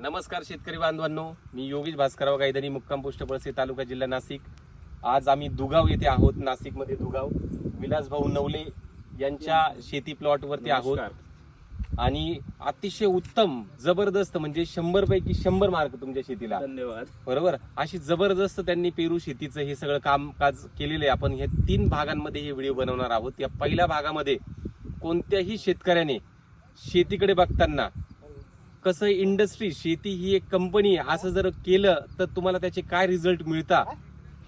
नमस्कार शेतकरी बांधवांनो. मी योगेश भास्करराव गायधनी मुक्काम पोस्ट पळसे तालुका जिल्हा नाशिक. आज आम्ही दुगाव येथे आहोत नाशिकमध्ये दुगाव. विलास भाऊ नवले यांच्या शेती प्लॉट वरती आहोत. आणि अतिशय उत्तम जबरदस्त म्हणजे शंभर पैकी शंभर मार्क तुमच्या शेतीला. धन्यवाद. बरोबर? अशी जबरदस्त त्यांनी पेरू शेतीचं हे सगळं कामकाज केलेलं आहे. आपण हे तीन भागांमध्ये हे व्हिडिओ बनवणार आहोत. या पहिल्या भागामध्ये कोणत्याही शेतकऱ्याने शेतीकडे बघताना कसं इंडस्ट्री शेती ही एक कंपनी असं जर केलं तर तुम्हाला त्याचे काय रिझल्ट मिळतात?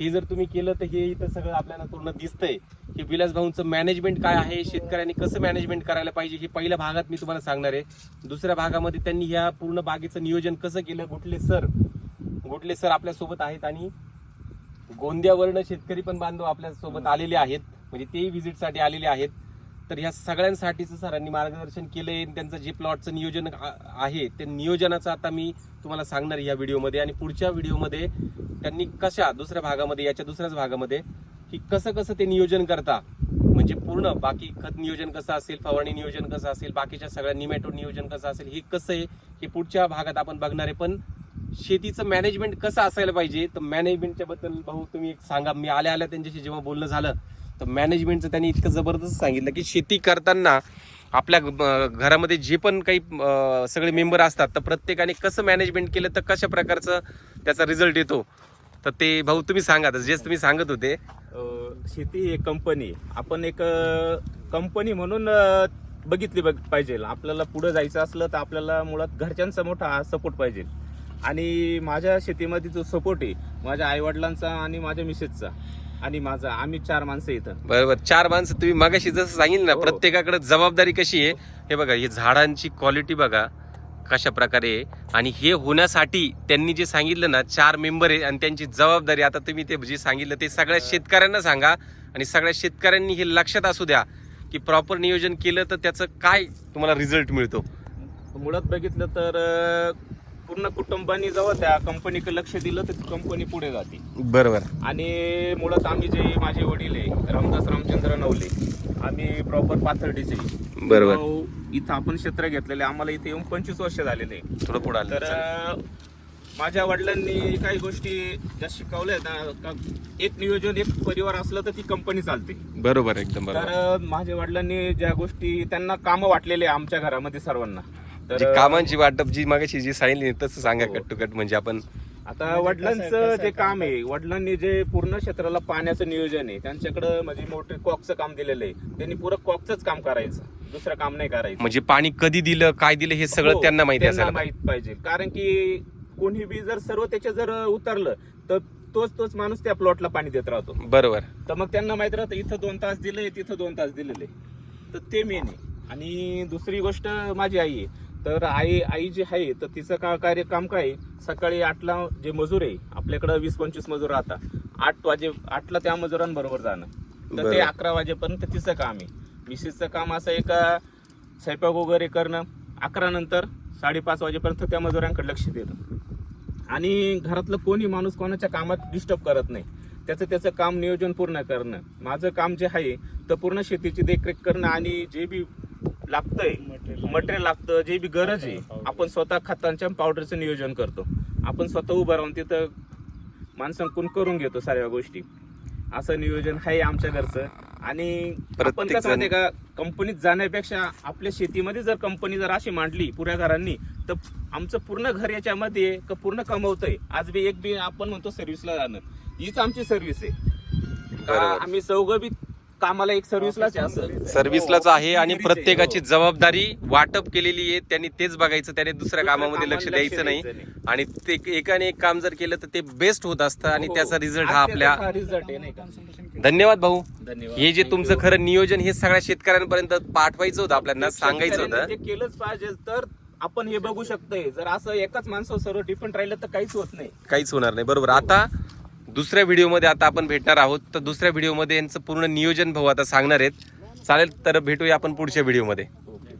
हे जर तुम्ही केलं तर हे इथं सगळं आपल्याला पूर्ण दिसतंय. की विलास भाऊंचं मॅनेजमेंट काय आहे? शेतकऱ्यांनी कसं मॅनेजमेंट करायला पाहिजे? हे पहिल्या भागात मी तुम्हाला सांगणार आहे. दुसऱ्या भागामध्ये त्यांनी ह्या पूर्ण बागेचं नियोजन कसं केलं? गुटले सर गुटले सर आपल्यासोबत आहेत आणि गोंदियावरनं शेतकरी पण बांधव आपल्यासोबत आलेले आहेत. म्हणजे तेही व्हिजिटसाठी आलेले आहेत. तर ह्या सगळ्यांसाठीचं सरांनी मार्गदर्शन केलंय. आणि त्यांचं जे प्लॉटचं नियोजन आहे ते नियोजनाचं आता मी तुम्हाला सांगणार या व्हिडिओमध्ये. आणि पुढच्या व्हिडिओमध्ये त्यांनी कशा दुसऱ्या भागामध्ये याच्या दुसऱ्याच भागामध्ये की कसं कसं ते नियोजन करता. म्हणजे पूर्ण बाकी खत नियोजन कसं असेल फवारणी नियोजन कसं असेल बाकीच्या सगळ्या निमॅटो नियोजन कसं असेल हे कसं आहे हे पुढच्या भागात आपण बघणार आहे. पण शेतीचं मॅनेजमेंट कसं असायला पाहिजे तर मॅनेजमेंटच्या बद्दल भाऊ तुम्ही एक सांगा. मी आल्या आल्या त्यांच्याशी जेव्हा बोलणं झालं तर मॅनेजमेंटचं त्यांनी इतकं जबरदस्त सांगितलं की शेती करताना आपल्या घरामध्ये जे पण काही सगळे मेंबर असतात तर प्रत्येकाने कसं मॅनेजमेंट केलं तर कशा प्रकारचं त्याचा रिझल्ट येतो? तर ते भाऊ तुम्ही सांगा जे तुम्ही सांगत होते. शेती एक कंपनी आपण एक कंपनी म्हणून बघितली बघ पाहिजे. आपल्याला पुढे जायचं असलं तर आपल्याला मुळात घरच्यांचा मोठा सपोर्ट पाहिजे. आणि माझ्या शेतीमध्ये जो सपोर्ट आहे माझ्या आईवडिलांचा आणि माझ्या मिसेसचा आणि माझा आम्ही चार माणसं इथं. बरोबर. चार माणसं तुम्ही मगाशी जसं सांगितलं ना हो. प्रत्येकाकडे जबाबदारी कशी आहे? हे बघा हे झाडांची क्वालिटी बघा कशा प्रकारे आहे. आणि हे होण्यासाठी त्यांनी जे सांगितलं ना चार मेंबर आहे आणि त्यांची जबाबदारी आता तुम्ही ते जे सांगितलं ते सगळ्या शेतकऱ्यांना सांगा आणि सगळ्या शेतकऱ्यांनी हे लक्षात असू द्या की प्रॉपर नियोजन केलं तर त्याचं काय तुम्हाला रिझल्ट मिळतो? मुळात बघितलं तर अं, पूर्ण कुटुंबानी जेव्हा त्या कंपनीकडे लक्ष दिलं तर कंपनी पुढे जाते. बरोबर. आणि मुळात आम्ही जे माझे वडील आहे रामदास रामचंद्र नवले आम्ही प्रॉपर पाथर्डीचे बरोबर. इथं आपण क्षेत्र घेतलेले आम्हाला इथे येऊन पंचवीस वर्ष झालेले आहे. थोडं पुढे तर माझ्या वडिलांनी काही गोष्टी ज्या शिकवल्या ना एक नियोजन एक परिवार असलं तर ती कंपनी चालते. बरोबर एकदम तर माझ्या वडिलांनी ज्या गोष्टी त्यांना कामं वाटलेले आहे आमच्या घरामध्ये सर्वांना. जी तर कामांची वाटप जी मागाशी जी सांगितली तसं सांगा हो. Cut to cut. म्हणजे आपण आता वडिलांचं जे काम आहे वडिलांनी जे पूर्ण क्षेत्राला पाण्याचं नियोजन आहे त्यांच्याकडे म्हणजे मोठे कॉकचं काम दिलेलं आहे. त्यांनी पुरं कॉकचंच काम करायचं दुसरं काम नाही करायचं. म्हणजे पाणी कधी दिलं काय दिलं हे सगळं हो, त्यांना माहिती त्यांना असायला पाहिजे. माहीत पाहिजे. कारण की कोणी बी जर सर्व त्याच्या जर उतरलं तर तोच तोच माणूस त्या प्लॉटला पाणी देत राहतो. बरोबर. तर मग त्यांना माहीत राहतं इथं दोन तास दिले तिथं दोन तास दिलेले. तर ते मेन आहे. आणि दुसरी गोष्ट माझी आई आहे. तर आई आई जी आहे तर तिचं का कार्य काम काय? सकाळी आठला जे मजूर आहे आपल्याकडे वीस पंचवीस मजूर राहतात. आठ वाजे आठला त्या मजुरांबरोबर जाणं. तर ते. अकरा वाजेपर्यंत तिचं काम आहे. मिसेसचं काम असं आहे का? स्वयंपाक वगैरे करणं. अकरा नंतर साडेपाच वाजेपर्यंत त्या मजुरांकडे लक्ष देणं. आणि घरातलं कोणी माणूस कोणाच्या कामात डिस्टर्ब करत नाही. त्याचं त्याचं काम नियोजन पूर्ण करणं. माझं काम जे आहे तर पूर्ण शेतीची देखरेख करणं आणि जे बी लागतंय. मटेरियल लागतं जे बी गरज आहे आपण स्वतः खतांच्या पावडरचं नियोजन करतो. आपण स्वतः उभं राहून तिथं माणसांकडून करून घेतो सर्व गोष्टी. असं नियोजन आहे आमच्या घरचं. आणि आपण कसं माहितीये का कंपनीत जाण्यापेक्षा आपल्या शेतीमध्ये जर कंपनी जर अशी मांडली पुऱ्या घरांनी तर आमचं पूर्ण घर याच्यामध्ये आहे, का पूर्ण कमवतंय. आज बी एक बी आपण म्हणतो सर्व्हिसला जाणं. हीच आमची सर्व्हिस आहे. आम्ही चौघं बी कामाला एक सर्व्हिसलाच आहे. असं सर्व्हिसलाच आहे आणि प्रत्येकाची हो. जबाबदारी वाटप केलेली आहे. त्यांनी तेच बघायचं त्याने दुसऱ्या कामामध्ये लक्ष कामाला द्यायचं नाही. द्यायचं आणि ते एकाने एक काम जर केलं तर ते बेस्ट होत असतं आणि हो. त्याचा रिझल्ट हा आपल्या रिझल्ट आहे नाही का? धन्यवाद भाऊ. धन्यवाद. हे जे तुमचं. खरं नियोजन हे सगळ्या शेतकऱ्यांपर्यंत पाठवायचं होतं आपल्याला सांगायचं शेतकऱ्यांनी होतं. ते केलंच पाहिजे तर आपण हे बघू शकतोय. जर असं एकाच माणसावर सर्व डिपेंड राहिलं तर काहीच होत नाही. काहीच होणार नाही. बरोबर. आता दुसऱ्या व्हिडिओमध्ये आता आपण भेटणार आहोत. तर दुसऱ्या व्हिडिओमध्ये यांचं पूर्ण नियोजन भाऊ आता सांगणार आहेत. चालेल तर भेटूया आपण पुढच्या व्हिडिओमध्ये.